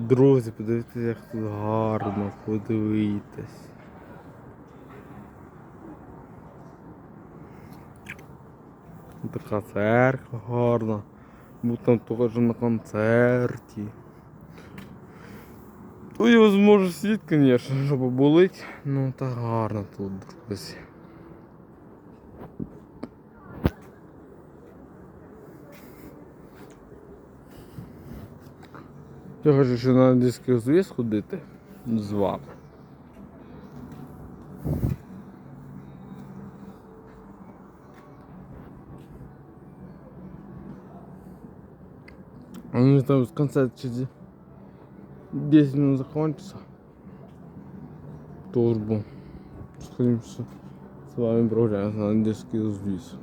Друзі, подивіться, як тут гарно, подивитесь. Така церква гарна. Був там теж на концерті. Ну і возможно сидіти, звісно, щоб побулить. Ну та гарно тут, друзі. Я хочу ще на англійський зв'язок ходити з вами. Ну там концерт через 10 минут закончится. Турбо. Сходимся с вами прогуляемся на английский зв'язок.